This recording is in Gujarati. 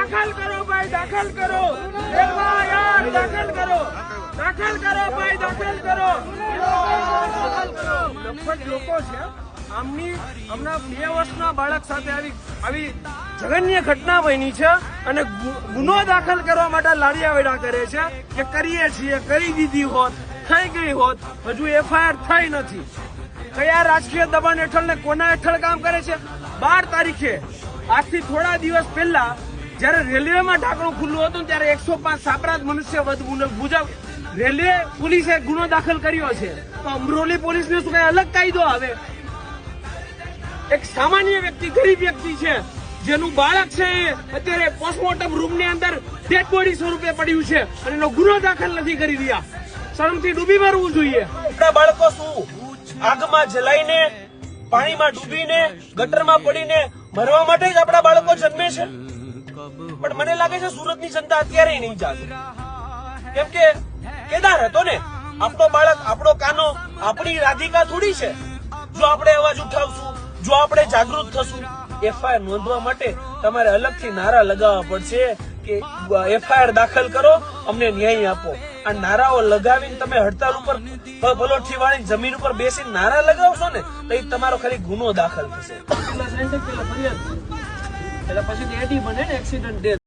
દાખલ કરો ભાઈ, દાખલ કરો. દાખલ કરો. દાખલ કરો ભાઈ, દાખલ કરો. લગભગ લોકો છે, આમની હમણાં બે વર્ષના બાળક સાથે આવી આવી જઘન્ય ઘટના બની છે અને ગુનો દાખલ કરવા માટે લાડિયાવેડા કરે છે કે કરીએ છીએ, કરી દીધી હોત, થઈ ગઈ હોત, હજુ એફઆઈઆર થઈ નથી. કયા રાજકીય દબાણ હેઠળ ને કોના હેઠળ કામ કરે છે? બાર તારીખે. આજથી થોડા દિવસ પહેલા જ્યારે રેલવેમાં ઢાંકણું ખુલ્લું હતું ત્યારે એકસો પાંચ સાપરાધ મનુષ્ય વધ મુજબ રેલવે પોલીસે ગુનો દાખલ કર્યો છે. તો અમરોલી પોલીસને શું કઈ અલગ કાયદો આવે? એક સામાન્ય વ્યક્તિ, ગરીબ વ્યક્તિ છે, જેનું બાળક છે એ અત્યારે પોસ્ટમોર્ટમ રૂમની અંદર ડેડ બોડી સ્વરૂપે પડ્યું છે અને એનો ગુનો દાખલ નથી કરી રહ્યા. શરમથી ડૂબી મરવું જોઈએ. આપણા બાળકો શું? આગમાં જલાઈને, પાણીમાં ડૂબીને, ગટરમાં પડીને મરવા માટે જ આપણા બાળકો જન્મે છે? પણ મને લાગે છે સુરતની જનતા અત્યારે નહીં જાગે. કેમ કે કેદાર હતો ને આપણો બાળક આપણો કાનો આપણી રાધિકા થોડી છે. જો આપણે અવાજ ઉઠાવશું જો આપણે જાગૃત થશું એફઆઈઆર નોંધવા માટે તમારે અલગથી નારા લગાવવા પડશે કે એફઆઈઆર દાખલ કરો અમને ન્યાય આપો. આ નારાઓ લગાવીને તમે હડતાલ ઉપર પલોઠી વાળી જમીન ઉપર બેસીને નારા લગાવશો ને તો એ તમારો ખાલી ગુનો દાખલ થશે. એટલે પછી એડી બને ને એક્સિડન્ટ ડેથ